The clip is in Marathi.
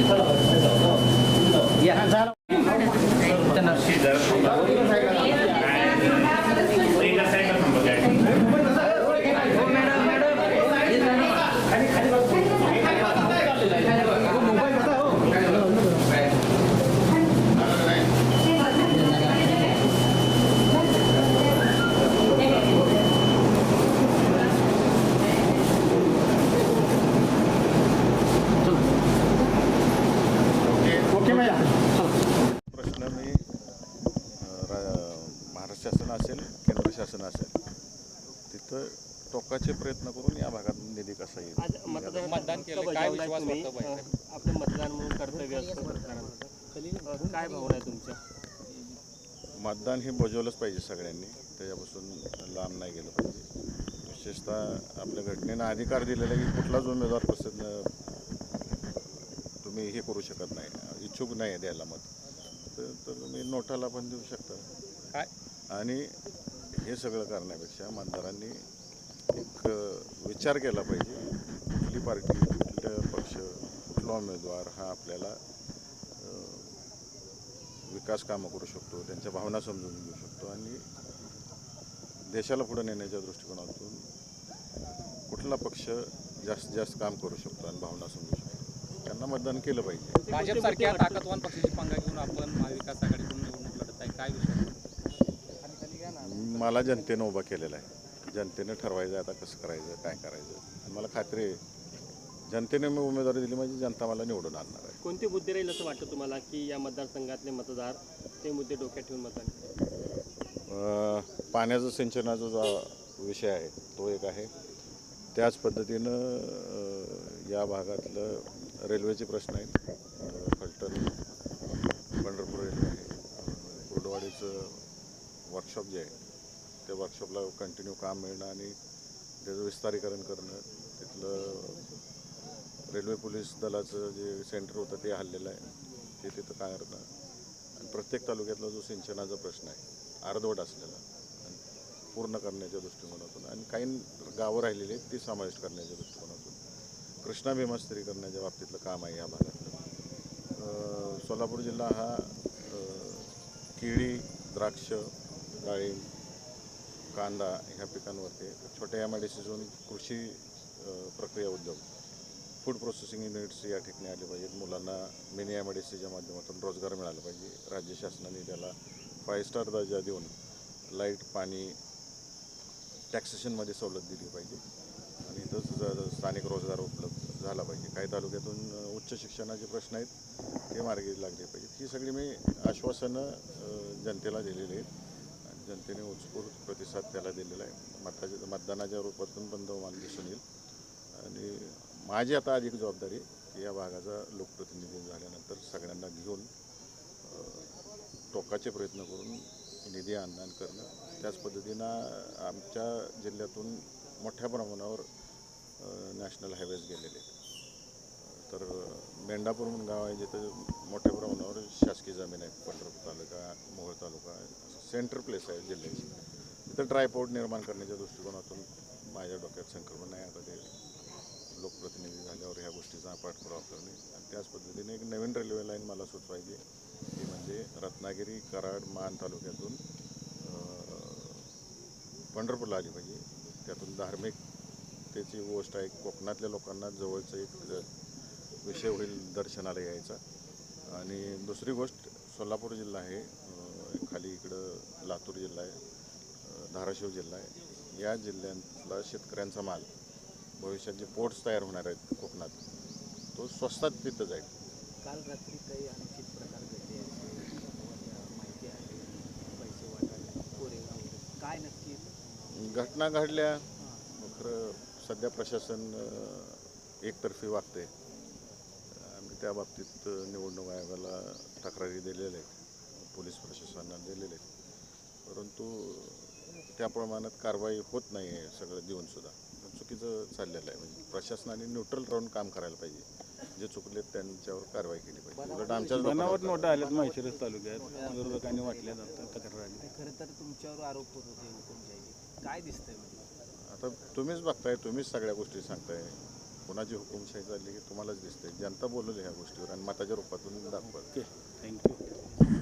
बरोबर ठीक आहे या. त्यांना प्रश्न मी अ, रा- महाराष्ट्र शासन असेल केंद्र शासन असेल तिथं टोकाचे प्रयत्न करून या भागात निधी कसा येईल? आज मतदान मतदान केलं. काय विश्वास आपलं मतदान म्हणून कर्तव्य असतं काय भावना आहे तुमच्या? मतदान हे बजावलंच पाहिजे सगळ्यांनी. त्याच्यापासून लांब नाही गेलं पाहिजे. विशेषतः आपल्या घटनेनं अधिकार दिलेला की कुठलाच उमेदवार पसंत तुम्ही हे करू शकत नाही इच्छुक नाही आहे द्यायला मत. तर तर तुम्ही नोटाला पण देऊ शकता. काय आणि हे सगळं करण्यापेक्षा मतदारांनी एक विचार केला पाहिजे. कुठली पार्टी कुठलं पक्ष कुठला उमेदवार हा आपल्याला विकास कामं करू शकतो त्यांच्या भावना समजून घेऊ शकतो आणि देशाला पुढे नेण्याच्या दृष्टिकोनातून कुठला पक्ष जास्तीत जास्त काम करू शकतो आणि भावना समजू शकतो. त्यांना मतदान केलं पाहिजे. भाजपसारख्या ताकदवान पक्षाची पंगा घेऊन आपण महाविकास आघाडीकडून निवडणूक लढत आहे. काय विषय? मला जनतेनं उभा केलेला आहे. जनतेनं ठरवायचं आता कसं करायचं काय करायचं. आणि मला खात्री आहे जनतेने मी उमेदवारी दिली म्हणजे जनता मला निवडून आणणार आहे. कोणते मुद्दे राहील असं वाटतं तुम्हाला की या मतदारसंघातले मतदार ते मुद्दे डोक्यात ठेवून मतदान? अं, पाण्याचा सिंचनाचा जो विषय आहे तो एक आहे. त्याच पद्धतीनं अं, या भागातलं रेल्वेचे प्रश्न आहेत. अं, फलटण पंढरपूर रेल्वे आहे. कुर्डवाडीचं वर्कशॉप जे आहे त्या वर्कशॉपला कंटिन्यू काम मिळणं आणि त्याचं विस्तारीकरण करणं. तिथलं रेल्वे पोलीस दलाचं जे सेंटर होतं ते हल्लेलं आहे. ते तिथं काय करणं आणि प्रत्येक तालुक्यातला जो सिंचनाचा प्रश्न आहे अर्धवट असलेला पूर्ण करण्याच्या दृष्टिकोनातून आणि काही गावं राहिलेली आहेत ती समाविष्ट करण्याच्या दृष्टिकोनातून. कृष्णा भीमास्त्री करण्याच्या बाबतीतलं काम आहे या भागातलं. सोलापूर जिल्हा हा केळी द्राक्ष डाळिंब कांदा ह्या पिकांवरती छोट्या एम आय डी सीजून कृषी प्रक्रिया उद्योग. फूड प्रोसेसिंग युनिट्स या ठिकाणी आले पाहिजेत. मुलांना मिनी एम आय डी सीच्या माध्यमातून रोजगार मिळाला पाहिजे. राज्य शासनाने त्याला फाय स्टार दर्जा देऊन लाइट पाणी टॅक्सेशनमध्ये सवलत दिली पाहिजे. आणि इथंच स्थानिक रोजगार उपलब्ध झाला पाहिजे. काही तालुक्यातून उच्च शिक्षणाचे प्रश्न आहेत ते मार्गी लागले पाहिजेत. ही सगळी मी आश्वासनं जनतेला दिलेली आहेत. जनतेने उत्स्फूर्त प्रतिसाद त्याला दिलेला आहे. मताच्या मतदानाच्या रूपातून पण मान दिसून येईल आणि माझी आता अधिक जबाबदारी की या भागाचा लोकप्रतिनिधी झाल्यानंतर सगळ्यांना घेऊन टोकाचे प्रयत्न करून निधी आणदान करणं. त्याच पद्धतीनं आमच्या जिल्ह्यातून मोठ्या प्रमाणावर नॅशनल हायवेज गेलेले आहेत. तर मेंढापूर म्हणून गाव आहे जिथं मोठ्या प्रमाणावर शासकीय जमीन आहे पंढरपूर तालुका मोहोळ तालुका सेंटर प्लेस आहे जिल्ह्याची. तिथं ट्रायपोर्ट निर्माण करण्याच्या दृष्टिकोनातून माझ्या डोक्यात संकल्पना आहे आता ते लोकप्रतिनिधी झाल्यावर ह्या गोष्टीचा पाठपुरावा करणे. आणि त्याच पद्धतीने एक नवीन रेल्वे लाईन मला सुचवायची ती म्हणजे रत्नागिरी कराड मान तालुक्यातून पंढरपूरला आली पाहिजे. त्यातून धार्मिक त्याची गोष्ट आहे कोकणातल्या लोकांना जवळचं एक विषय होईल दर्शनाला यायचा. आणि दुसरी गोष्ट सोलापूर जिल्हा आहे खाली इकडं लातूर जिल्हा आहे धाराशिव जिल्हा आहे. या जिल्ह्यातला शेतकऱ्यांचा माल भविष्यात जे पोर्ट्स तयार होणार आहेत कोकणात. तो स्वस्तात तिथं जाईल. काल रात्री काही अनुचित प्रकार घडले माहिती आहे. पैसे वाटायला कोरेगाव वगैरे. काय नक्की? घटना घडल्या. खरं सध्या प्रशासन एकतर्फी वागते आम्ही त्या बाबतीत निवडणूक आयोगाला तक्रारी दिलेल्या आहेत. पोलीस प्रशासनाला दिलेल्या आहेत. परंतु त्या प्रमाणात कारवाई होत नाही आहे सगळं देऊन सुद्धा. चुकीचं चाललेलं आहे. म्हणजे प्रशासनाने न्यूट्रल राहून काम करायला पाहिजे. जे चुकलेत त्यांच्यावर कारवाई केली पाहिजे. उलट आमच्याच बनावट नोटा आल्यात माहिशिरस तालुक्यात. विरोधकांनी वाटल्या जातात तक्रार. आली खरं तर तुमच्यावर आरोप होत होते काय दिसतंय म्हणजे? आता तुम्हीच बघताय तुम्हीच सगळ्या गोष्टी सांगताय. कुणाची हुकुमशाही चालली हे तुम्हालाच दिसते जनता बोलवली ह्या गोष्टीवर आणि मताच्या रूपातून दाखवा ओके थँक्यू